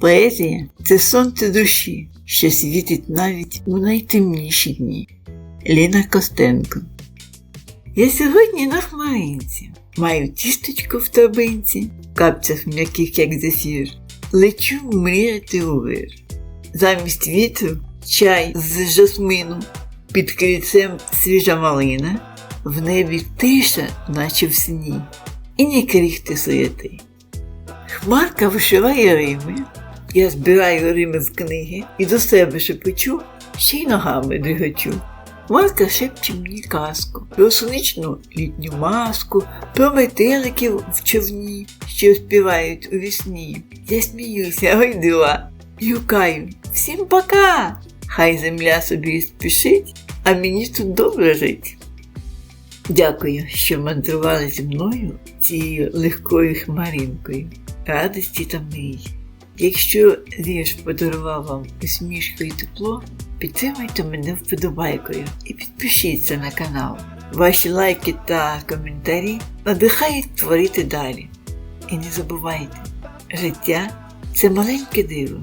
Поезія це сонце душі, що світить навіть у найтемніші дні. Ліна Костенко. Я сьогодні на хмаринці, маю тістечко в торбинці, в капцях м'яких, як зефір, лечу мріяти у вир. Замість вітру чай з жасмину, під крильцем свіжа малина, в небі тиша, наче в сні, і ні крихти суєти. Хмарка вишиває рими, я збираю рими в книги і до себе шепочу, ще й ногами дригочу. Марка шепче мені казку про сонячну літню маску, про метеликів в човні, що співають у вісні. Я сміюся, ой дива, і гукаю всім пока! Хай земля собі спішить, а мені тут добре жить. Дякую, що мандрували зі мною цією легкою хмаринкою, радості та мрій. Якщо вірш подарував вам усмішку і тепло, підтримайте мене вподобайкою і підпишіться на канал. Ваші лайки та коментарі надихають творити далі. І не забувайте, життя це маленьке диво,